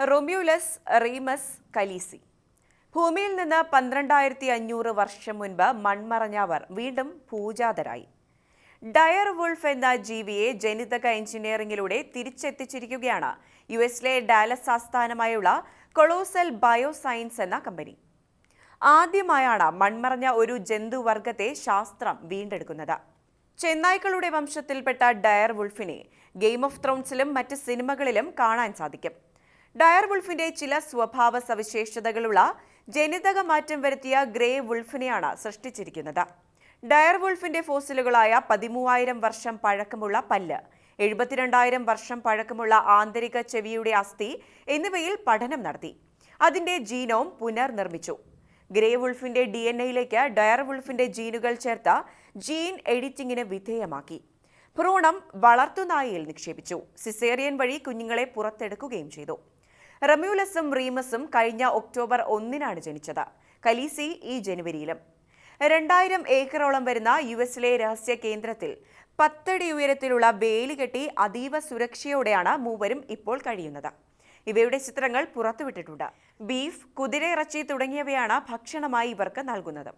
റൊമ്യൂലസ് Remus കലീസി. ഭൂമിയിൽ നിന്ന് പന്ത്രണ്ടായിരത്തി അഞ്ഞൂറ് വർഷം മുൻപ് മൺമറഞ്ഞവർ വീണ്ടും പൂജാതരായി. ഡയർ വുൾഫ് എന്ന ജീവിയെ ജനിതക എഞ്ചിനീയറിംഗിലൂടെ തിരിച്ചെത്തിച്ചിരിക്കുകയാണ് യു എസിലെ ഡാലസ് ആസ്ഥാനമായുള്ള കൊളോസൽ ബയോസയൻസ് എന്ന കമ്പനി. ആദ്യമായാണ് മൺമറഞ്ഞ ഒരു ജന്തുവർഗത്തെ ശാസ്ത്രം വീണ്ടെടുക്കുന്നത്. ചെന്നായ്ക്കളുടെ വംശത്തിൽപ്പെട്ട ഡയർ വുൾഫിനെ ഗെയിം ഓഫ് ത്രോൺസിലും മറ്റ് സിനിമകളിലും കാണാൻ സാധിക്കും. ഡയർ വുൾഫിന്റെ ചില സ്വഭാവ സവിശേഷതകളുള്ള ജനിതക മാറ്റം വരുത്തിയ ഗ്രേ വുൾഫിനെയാണ് സൃഷ്ടിച്ചിരിക്കുന്നത്. ഡയർ വുൾഫിന്റെ ഫോസിലുകളായ പതിമൂവായിരം വർഷം പഴക്കമുള്ള പല്ല് എഴുപത്തിരണ്ടായിരം വർഷം പഴക്കമുള്ള ആന്തരിക ചെവിയുടെ അസ്ഥി എന്നിവയിൽ പഠനം നടത്തി. അതിന്റെ ജീനോം പുനർനിർമ്മിച്ചു. ഗ്രേ വുൾഫിന്റെ ഡി എൻ എയിലേക്ക് ഡയർ വുൾഫിന്റെ ജീനുകൾ ചേർത്ത ജീൻ എഡിറ്റിംഗിന് വിധേയമാക്കി. ഭ്രൂണം വളർത്തുനായയിൽ നിക്ഷേപിച്ചു. സിസേറിയൻ വഴി കുഞ്ഞുങ്ങളെ പുറത്തെടുക്കുകയും ചെയ്തു. റമ്യൂലസും റീമസും കഴിഞ്ഞ ഒക്ടോബർ ഒന്നിനാണ് ജനിച്ചത്. കലീസി ഈ ജനുവരിയിലും. രണ്ടായിരം ഏക്കറോളം വരുന്ന യു എസിലെ രഹസ്യ കേന്ദ്രത്തിൽ പത്തടി ഉയരത്തിലുള്ള വേലി കെട്ടി അതീവ സുരക്ഷയോടെയാണ് മൂവരും ഇപ്പോൾ കഴിയുന്നത്. ഇവയുടെ ചിത്രങ്ങൾ പുറത്തുവിട്ടിട്ടുണ്ട്. ബീഫ് കുതിരയിറച്ചി തുടങ്ങിയവയാണ് ഭക്ഷണമായി ഇവർക്ക് നൽകുന്നത്.